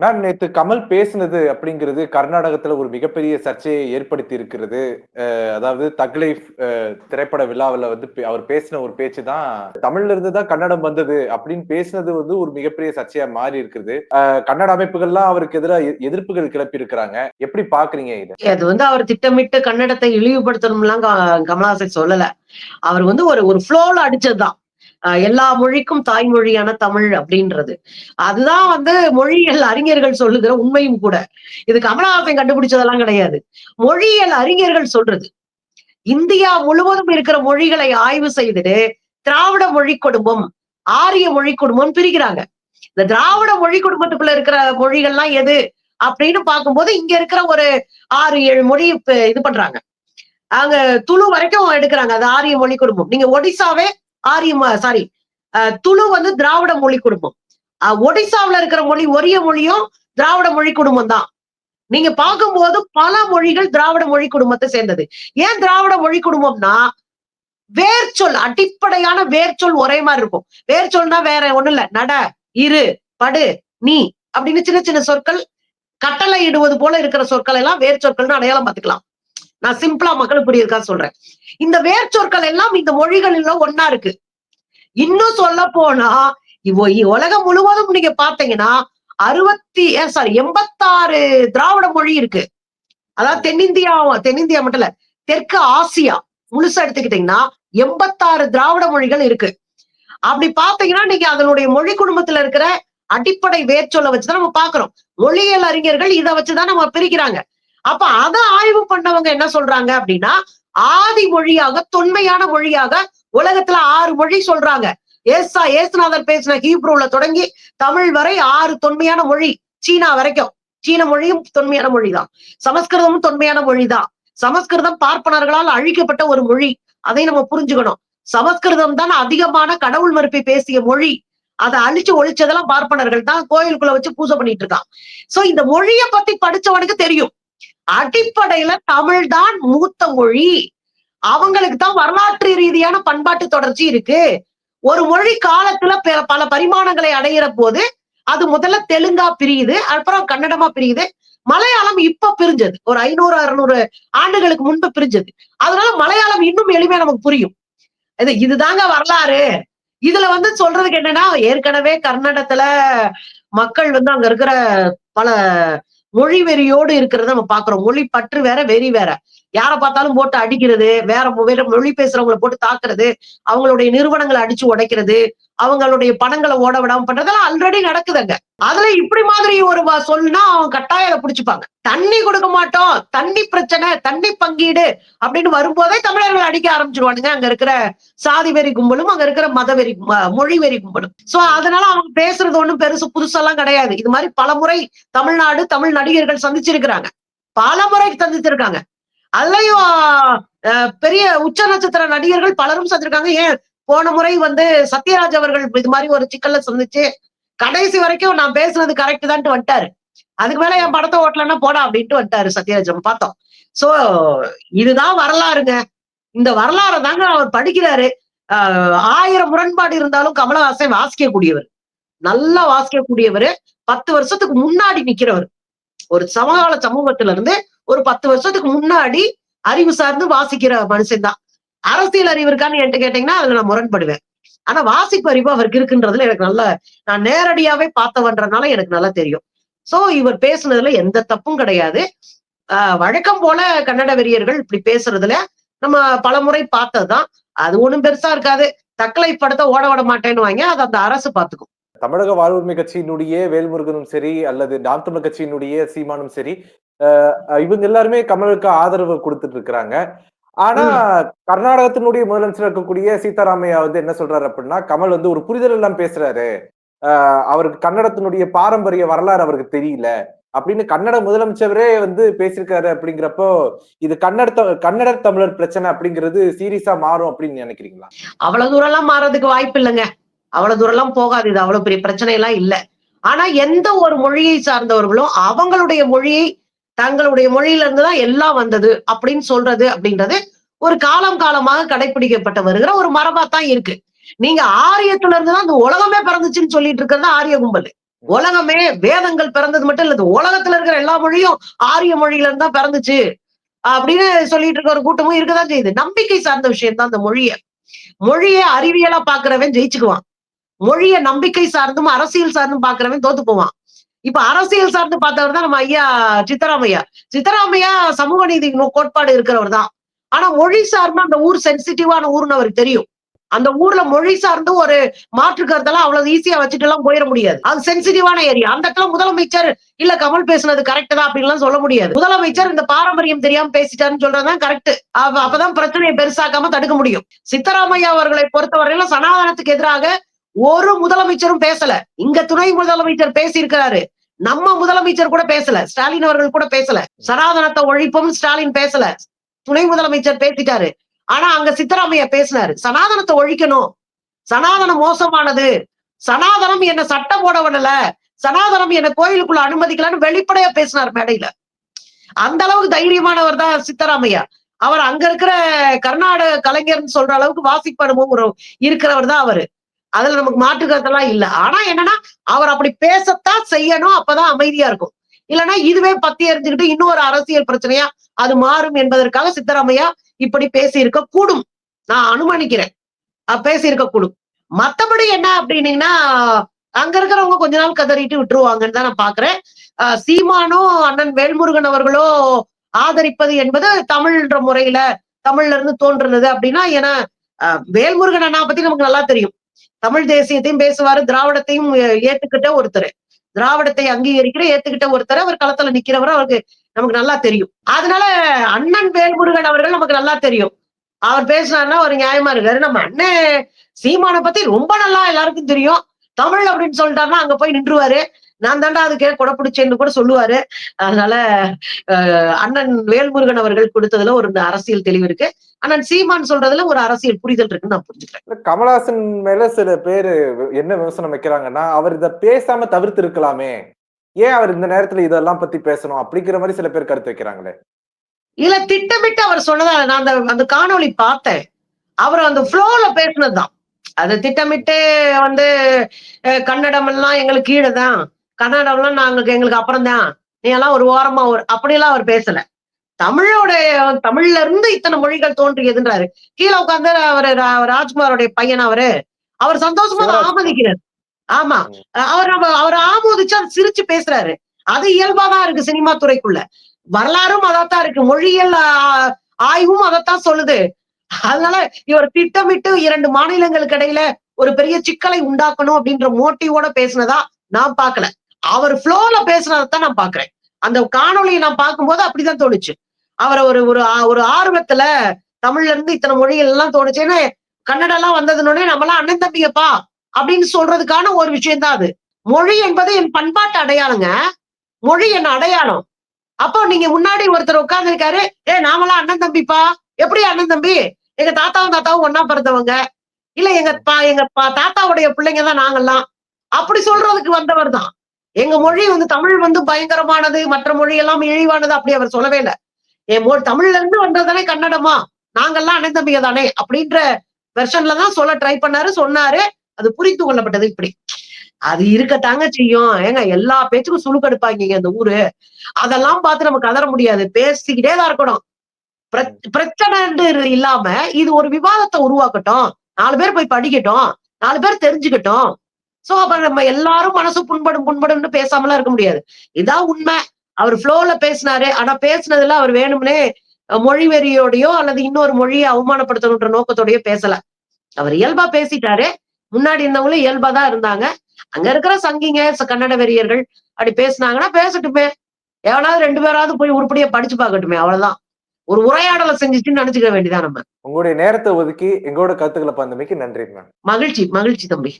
Ma'am நேத்து கமல் பேசினது அப்படிங்கிறது கர்நாடகத்துல ஒரு மிகப்பெரிய சர்ச்சையை ஏற்படுத்தி இருக்கிறது அதாவது தக்லைஃப் அஹ், திரைப்பட விழாவில் வந்து அவர் பேசின ஒரு பேச்சு தான் தமிழ்ல இருந்து தான் கன்னடம் வந்தது அப்படின்னு பேசினது வந்து ஒரு மிகப்பெரிய சர்ச்சையா மாறி இருக்குது கன்னட அமைப்புகள்லாம் அவருக்கு எதிராக எதிர்ப்புகள் கிளப்பி இருக்கிறாங்க எப்படி பாக்குறீங்க இது? அது வந்து அவர் திட்டமிட்டு கன்னடத்தை இழிவுபடுத்தணும்லாம் கமலஹாசன் சொல்லல. அவர் வந்து ஒரு ஒரு ஃப்ளோல அடிச்சதுதான். எல்லா மொழிக்கும் தாய்மொழியான தமிழ் அப்படின்றது. அதுதான் வந்து மொழியியல் அறிஞர்கள் சொல்லுகிற உண்மையும் கூட. இது கமலஹாசன் கண்டுபிடிச்சதெல்லாம் கிடையாது. மொழியியல் அறிஞர்கள் சொல்றது. இந்தியா முழுவதும் இருக்கிற மொழிகளை ஆய்வு செய்துட்டு திராவிட மொழி குடும்பம் ஆரிய மொழி குடும்பம் பிரிக்கிறாங்க. இந்த திராவிட மொழி குடும்பத்துக்குள்ள இருக்கிற மொழிகள்லாம் எது அப்படின்னு பார்க்கும்போது இங்க இருக்கிற ஒரு ஆறு ஏழு மொழி இது பண்றாங்க. அங்க துளு வரைக்கும் எடுக்கிறாங்க அது ஆரிய மொழி குடும்பம். நீங்க ஒடிசாவே ஆரிய சாரி துளு வந்து திராவிட மொழி குடும்பம். அஹ், ஒடிசாவுல இருக்கிற மொழி ஒரிய மொழியும் திராவிட மொழி குடும்பம் தான். நீங்க பார்க்கும்போது பல மொழிகள் திராவிட மொழி குடும்பத்தை சேர்ந்தது. ஏன் திராவிட மொழி குடும்பம்னா வேர்ச்சொல் அடிப்படையான வேர்ச்சொல் ஒரே மாதிரி இருக்கும். வேர்ச்சொல்னா வேற ஒண்ணும் இல்ல. நட இரு படு நீ அப்படின்னு சின்ன சின்ன சொற்கள் கட்டளை இடுவது போல இருக்கிற சொற்கள் எல்லாம் வேர் சொற்கள்னு அடையாளம் பார்த்துக்கலாம். நான் சிம்பிளா மக்கள் இப்படி இருக்கா சொல்றேன். இந்த வேர்ச்சொற்கள் எல்லாம் இந்த மொழிகளில் ஒன்னா இருக்கு. இன்னும் சொல்ல போனா இவ்வ இ- உலகம் முழுவதும் நீங்க பாத்தீங்கன்னா அறுபத்தி சாரி எண்பத்தாறு திராவிட மொழி இருக்கு. அதாவது தென்னிந்தியா தென்னிந்தியா மட்டும் இல்ல தெற்கு ஆசியா முழுசா எடுத்துக்கிட்டீங்கன்னா எண்பத்தாறு திராவிட மொழிகள் இருக்கு. அப்படி பாத்தீங்கன்னா நீங்க அதனுடைய மொழி குடும்பத்துல இருக்கிற அடிப்படை வேர்ச்சொல்லை வச்சுதான் நம்ம பாக்குறோம் மொழியியல் அறிஞர்கள் இதை வச்சுதான் நம்ம பிரிக்கிறாங்க. அப்ப அதை ஆய்வு பண்ணவங்க என்ன சொல்றாங்க அப்படின்னா ஆதி மொழியாக தொன்மையான மொழியாக உலகத்துல ஆறு மொழி சொல்றாங்க. ஏசா ஏசுநாதர் பேசின ஹீப்ரூல தொடங்கி தமிழ் வரை ஆறு தொன்மையான மொழி சீனா வரைக்கும். சீன மொழியும் தொன்மையான மொழிதான். சமஸ்கிருதமும் தொன்மையான மொழிதான். சமஸ்கிருதம் பார்ப்பனர்களால் அழிக்கப்பட்ட ஒரு மொழி. அதை நம்ம புரிஞ்சுக்கணும். சமஸ்கிருதம் தான் அதிகமான கடவுள் மறுப்பை பேசிய மொழி. அதை அழிச்சு ஒழிச்சதெல்லாம் பார்ப்பனர்கள் தான் கோயிலுக்குள்ள வச்சு பூஜை பண்ணிட்டு இருக்கான் சோ இந்த மொழியை பத்தி படிச்சவனுக்கு தெரியும். அடிப்படையில தமிழ் தான் மூத்த மொழி. அவங்களுக்கு தான் வரலாற்று ரீதியான பண்பாட்டு தொடர்ச்சி இருக்கு. ஒரு மொழி காலத்துல பல- பல பரிமாணங்களை அடையிற போது அது முதல்ல தெலுங்கா பிரியுது அப்புறம் கன்னடமா பிரியுது. மலையாளம் இப்ப பிரிஞ்சது. ஒரு ஐநூறு அறுநூறு ஆண்டுகளுக்கு முன்பு பிரிஞ்சது. அதனால மலையாளம் இன்னும் எளிமையா நமக்கு புரியும். இது இதுதாங்க வரலாறு. இதுல வந்து சொல்றதுக்கு என்னன்னா ஏற்கனவே கர்நாடகத்துல மக்கள் வந்து அங்க இருக்கிற பல மொழி வெறியோடு இருக்கிறத நம்ம பாக்குறோம் மொழி பற்று வேற வெறி வேற. யாரை பார்த்தாலும் போட்டு அடிக்கிறது வேற வேற மொழி பேசுறவங்களை போட்டு தாக்குறது அவங்களுடைய நிறுவனங்களை அடிச்சு உடைக்கிறது அவங்களுடைய பணங்களை ஓட விடாம பண்றதெல்லாம் ஆல்ரெடி நடக்குதுங்க. அதுல இப்படி மாதிரி ஒரு சொல்லுனா அவங்க கட்டாயம் அதை பிடிச்சிப்பாங்க. தண்ணி கொடுக்க மாட்டோம் தண்ணி பிரச்சனை தண்ணி பங்கீடு அப்படின்னு வரும்போதே தமிழர்கள் அடிக்க ஆரம்பிச்சிருவானுங்க. அங்க இருக்கிற சாதி வெறி கும்பலும் அங்க இருக்கிற மத வெறி மொழி வெறி கும்பலும். சோ அதனால அவங்க பேசுறது ஒண்ணும் பெருசு புதுசெல்லாம் கிடையாது. இது மாதிரி பல முறை தமிழ்நாடு தமிழ் நடிகர்கள் சந்திச்சிருக்கிறாங்க. பல முறை சந்திச்சிருக்காங்க. அதுலயும் பெரிய உச்ச நட்சத்திர நடிகர்கள் பலரும் சந்திருக்காங்க ஏன்? போன முறை வந்து சத்யராஜ் அவர்கள் இது மாதிரி ஒரு சிக்கல்ல சந்திச்சு கடைசி வரைக்கும் நான் பேசுனது கரெக்ட் தான்ட்டு வந்துட்டாரு. அதுக்கு மேல என் படத்தை ஓட்டலன்னா போடா அப்படின்ட்டு வந்துட்டாரு சத்யராஜ் பார்த்தோம். சோ இதுதான் வரலாறுங்க. இந்த வரலாறை தாங்க அவர் படிக்கிறாரு. ஆஹ் ஆயிரம் முரண்பாடு இருந்தாலும் கமலஹாசன் வாசிக்கக்கூடியவர். நல்லா வாசிக்கக்கூடியவர். பத்து வருஷத்துக்கு முன்னாடி நிக்கிறவர். ஒரு சமகால சமூகத்துல இருந்து ஒரு பத்து வருஷத்துக்கு முன்னாடி அறிவு சார்ந்து வாசிக்கிற மனுஷன் தான். அரசியல் அறிவு இருக்கான்னு என்கிட்ட கேட்டீங்கன்னா அதுல நான் முரண்படுவேன். ஆனா வாசிப்பு அறிவு அவருக்கு இருக்குன்றதுல எனக்கு நல்ல நான் நேரடியாவே பார்த்தவன்றனால எனக்கு நல்லா தெரியும். சோ இவர் பேசுனதுல எந்த தப்பும் கிடையாது. ஆஹ் வழக்கம் போல கன்னட வெறியர்கள் இப்படி பேசுறதுல நம்ம பலமுறை பார்த்ததுதான். அது ஒண்ணும் பெருசா இருக்காது. தக்கலை படத்தை ஓட விட மாட்டேன்னு வாங்க அதை அந்த அரசு பாத்துக்கும் தமிழக வாழ்வுரிமை கட்சியினுடைய வேல்முருகனும் சரி அல்லது நாம் தமிழ் கட்சியினுடைய சீமானும் சரி இவங்க எல்லாருமே கமலுக்கு ஆதரவு கொடுத்துட்டு இருக்கிறாங்க. ஆனா கர்நாடகத்தினுடைய முதலமைச்சர் இருக்கக்கூடிய சீதாராமையா வந்து என்ன சொல்றாரு அப்படின்னா கமல் வந்து ஒரு புரிதல் எல்லாம் பேசுறாரு. அவருக்கு கன்னடத்தினுடைய பாரம்பரிய வரலாறு அவருக்கு தெரியல அப்படின்னு கன்னட முதலமைச்சரே வந்து பேசியிருக்காரு அப்படிங்கிறப்போ இது கன்னட கன்னட தமிழர் பிரச்சனை அப்படிங்கிறது சீரியஸா மாறும் அப்படின்னு நினைக்கிறீங்களா? அவ்வளவு தூரம் எல்லாம் மாறதுக்கு வாய்ப்பு இல்லைங்க. அவ்வளவு தூரம் எல்லாம் போகாது இது அவ்வளவு பெரிய பிரச்சனை எல்லாம் இல்ல. ஆனா எந்த ஒரு மொழியை சார்ந்தவர்களும் அவங்களுடைய மொழியை தங்களுடைய மொழியில இருந்துதான் எல்லாம் வந்தது அப்படின்னு சொல்றது அப்படின்றது ஒரு காலம் காலமாக கடைபிடிக்கப்பட்டு வருகிற ஒரு மரபா தான் இருக்கு. நீங்க ஆரியத்துல இருந்துதான் இந்த உலகமே பிறந்துச்சுன்னு சொல்லிட்டு இருக்கிறது ஆரிய கும்பல். உலகமே வேதங்கள் பிறந்தது மட்டும் இல்ல உலகத்துல இருக்கிற எல்லா மொழியும் ஆரிய மொழியில இருந்து தான் பிறந்துச்சு அப்படின்னு சொல்லிட்டு இருக்க ஒரு கூட்டமும் இருக்கதான் செய்யுது. நம்பிக்கை சார்ந்த விஷயம் தான் அந்த மொழிய. மொழியை அறிவியலா பாக்குறவன் ஜெயிச்சுக்குவான். மொழிய நம்பிக்கை சார்ந்தும் அரசியல் சார்ந்தும் பாக்குறவன் தோத்து போவான். இப்ப அரசியல் சார்ந்து பார்த்தவர் தான் நம்ம ஐயா சித்தராமையா. சித்தராமையா சமூக நீதி கோட்பாடு இருக்கிறவர் தான். ஆனா மொழி சார்ந்து அந்த ஊர் சென்சிட்டிவான ஊர்னு அவருக்கு தெரியும். அந்த ஊர்ல மொழி சார்ந்து ஒரு மாற்று கருத்தெல்லாம் அவ்வளவு ஈஸியா வச்சுட்டு எல்லாம் போயிட முடியாது. அது சென்சிட்டிவான ஏரியா. அந்த இடத்துல முதலமைச்சர் இல்ல கமல் பேசுனது கரெக்ட் தான் அப்படின்லாம் சொல்ல முடியாது. முதலமைச்சர் இந்த பாரம்பரியம் தெரியாம பேசிட்டாருன்னு சொல்றதுதான் கரெக்ட். அப்பதான் பிரச்சனையை பெருசாக்காம தடுக்க முடியும். சித்தராமையா அவர்களை பொறுத்தவரையில சனாதனத்துக்கு எதிராக ஒரு முதலமைச்சரும் பேசல. இங்க துணை முதலமைச்சர் பேசியிருக்கிறாரு. நம்ம முதலமைச்சர் கூட பேசல. ஸ்டாலின் அவர்கள் கூட பேசல. சனாதனத்தை ஒழிப்பும் ஸ்டாலின் பேசல. துணை முதலமைச்சர் பேசிட்டாரு. ஆனா அங்க சித்தராமையா பேசினாரு. சனாதனத்தை ஒழிக்கணும். சனாதனம் மோசமானது. சனாதனம் என்ன சட்டம் போட விடல. சனாதனம் என்ன கோயிலுக்குள்ள அனுமதிக்கலன்னு வெளிப்படையா பேசினார் மேடையில. அந்த அளவுக்கு தைரியமானவர் தான் சித்தராமையா. அவர் அங்க இருக்கிற கர்நாடக கலைஞர்னு சொல்ற அளவுக்கு வாசிப்பு அனுபவம் இருக்கிறவர் தான் அவரு. அதுல நமக்கு மாற்று கருத்தெல்லாம் இல்ல. ஆனா என்னன்னா அவர் அப்படி பேசத்தான் செய்யணும் அப்பதான் அமைதியா இருக்கும். இல்லைன்னா இதுவே பத்தி எரிஞ்சுக்கிட்டு இன்னொரு அரசியல் பிரச்சனையா அது மாறும் என்பதற்காக சித்தராமையா இப்படி பேசியிருக்க கூடும் நான் அனுமானிக்கிறேன். பேசியிருக்க கூடும் மத்தபடி என்ன அப்படின்னீங்கன்னா அங்க இருக்கிறவங்க கொஞ்ச நாள் கதறிட்டு விட்டுருவாங்கன்னு தான் நான் பாக்குறேன். சீமானோ அண்ணன் வேல்முருகன் அவர்களோ ஆதரிப்பது என்பது தமிழ்ன்ற முறையில தமிழ்ல இருந்து தோன்றுனது அப்படின்னா ஏன்னா வேல்முருகன் அண்ணா பத்தி நமக்கு நல்லா தெரியும். தமிழ் தேசியத்தையும் பேசுவாரு திராவிடத்தையும் ஏத்துக்கிட்ட ஒருத்தர். திராவிடத்தை அங்கீகரிக்கிற ஏத்துக்கிட்ட ஒருத்தர் அவர் களத்துல நிக்கிறவர் அவருக்கு நமக்கு நல்லா தெரியும். அதனால அண்ணன் வேல்முருகன் அவர்கள் நமக்கு நல்லா தெரியும். அவர் பேசினார்னா ஒரு நியாயமா இருக்காரு. நம்ம அண்ணன் சீமான பத்தி ரொம்ப நல்லா எல்லாருக்கும் தெரியும். தமிழ் அப்படின்னு சொல்லிட்டாருன்னா அங்க போய் நின்றுவாரு. நான் தாண்டா அதுக்கே கொடப்பிடிச்சேன்னு கூட சொல்லுவாரு. அதனால அண்ணன் வேல்முருகன் அவர்கள் கொடுத்ததுல ஒரு அரசியல் தெளிவு இருக்கு. அண்ணன் சீமான் சொல்றதுல ஒரு அரசியல் புரிதல் இருக்குன்னு நான் புரிஞ்சுக்கிறேன். இல்ல, கமலஹாசன் மேல சில பேரு என்ன விமர்சனம் வைக்கிறாங்கன்னா அவர் இத பேசாம தவிர்த்து இருக்கலாமே. ஏன் அவர் இந்த நேரத்துல இதெல்லாம் பத்தி பேசணும் அப்படிங்கிற மாதிரி சில பேர் கருத்து வைக்கிறாங்களே. இல்ல திட்டமிட்டு அவர் சொன்னதா நான் அந்த அந்த காணொளி பார்த்தேன். அவர் அந்த ஃப்ளோல பேசுனதுதான். அது திட்டமிட்டு வந்து கன்னடம் எல்லாம் எங்களுக்கு கீழே தான் எல்லாம் நாங்களுக்கு எங்களுக்கு அப்புறம் தான் நீ எல்லாம் ஒரு ஓரமா ஒரு அப்படியெல்லாம் அவர் பேசல. தமிழோட தமிழ்ல இருந்து இத்தனை மொழிகள் தோன்றியதுன்றாரு. கீழே உட்கார்ந்து அவர் ராஜ்குமாரோடைய பையன் அவரு. அவர் சந்தோஷமா. ஆமோதிக்கிறார். ஆமா. அவர் அவ- அவர் ஆமோதிச்சு அவர் சிரிச்சு பேசுறாரு. அது இயல்பாதான் இருக்கு சினிமா துறைக்குள்ள. வரலாறும் அதைத்தான் இருக்கு. மொழியியல் ஆ- ஆய்வும் அதைத்தான் சொல்லுது. அதனால இவர் திட்டமிட்டு இரண்டு மாநிலங்களுக்கு இடையில ஒரு பெரிய சிக்கலை உண்டாக்கணும் அப்படின்ற மோட்டிவோட பேசினதா நான் பார்க்கல. அவர் ஃப்ளோல பேசுனதான் நான் பாக்குறேன் அந்த காணொளியை நான் பார்க்கும்போது அப்படிதான் தோணுச்சு. அவரை ஒரு ஒரு ஆ- ஒரு ஆர்வத்துல தமிழ்ல இருந்து இத்தனை மொழிகள் எல்லாம் தோணுச்சு ஏன்னா கன்னடம் எல்லாம் வந்ததுனோடனே நம்மளாம் அண்ணன் தம்பியப்பா அப்படின்னு சொல்றதுக்கான ஒரு விஷயம் தான் அது. மொழி என்பது என் பண்பாட்டு அடையாளங்க. மொழி என் அடையாளம். அப்போ நீங்க முன்னாடி ஒருத்தர் உட்கார்ந்துருக்காரு ஏ நாமெல்லாம் அண்ணன் தம்பிப்பா. எப்படி அண்ணன் தம்பி? எங்க தாத்தாவும் தாத்தாவும் ஒன்னா பிறந்தவங்க. இல்ல எங்க பா எங்க பா- தாத்தாவுடைய பிள்ளைங்க தான் நாங்கெல்லாம். அப்படி சொல்றதுக்கு வந்தவர் தான் எங்க மொழி வந்து தமிழ் வந்து பயங்கரமானது மற்ற மொழி எல்லாம் இழிவானது அப்படி அவர் சொல்லவே இல்லை. என் மொழி தமிழ்ல இருந்து வந்ததுதானே கன்னடமா? நாங்கெல்லாம் அனைத்தம்பிய தானே? அப்படின்ற வெர்ஷன்ல தான் சொல்ல ட்ரை பண்ணாரு சொன்னாரு. அது புரிந்து கொள்ளப்பட்டது இப்படி. அது இருக்கத்தாங்க செய்யும். ஏங்க எல்லா பேச்சுக்கும் சுழுக்கெடுப்பாங்க இந்த ஊரு. அதெல்லாம் பார்த்து நம்ம கதற முடியாது. பேசிக்கிட்டே தான் இருக்கணும். பிரச்- பிரச்சனைன்னு இல்லாம இது ஒரு விவாதத்தை உருவாக்கட்டும். நாலு பேர் போய் படிக்கட்டும். நாலு பேர் தெரிஞ்சுக்கட்டும். சோ அப்ப நம்ம எல்லாரும் மனசு புண்படும் புண்படும்னு பேசாமலாம் இருக்க முடியாது. இதான் உண்மை. அவர் ஃப்ளோல பேசினாரு. ஆனா பேசுனதுல அவர் வேணும்னே மொழி வெறியோடயோ அல்லது இன்னொரு மொழியை அவமானப்படுத்தணுன்ற நோக்கத்தோடயோ பேசல. அவர் இயல்பா பேசிட்டாரு. முன்னாடி இருந்தவங்களும் இயல்பா தான் இருந்தாங்க. அங்க இருக்கிற சங்கிங்க கன்னட வெறியர்கள் அப்படி பேசுனாங்கன்னா பேசட்டுமே. எவனாவது ரெண்டு பேராவது போய் உருப்படியா படிச்சு பார்க்கட்டுமே. அவ்வளவுதான். ஒரு உரையாடலை செஞ்சுச்சுன்னு நினைச்சுக்க வேண்டியதான் நம்ம. உங்களுடைய நேரத்தை ஒதுக்கி எங்களோட கருத்துக்களை பந்தமைக்கு நன்றி மகிழ்ச்சி மகிழ்ச்சி தம்பி.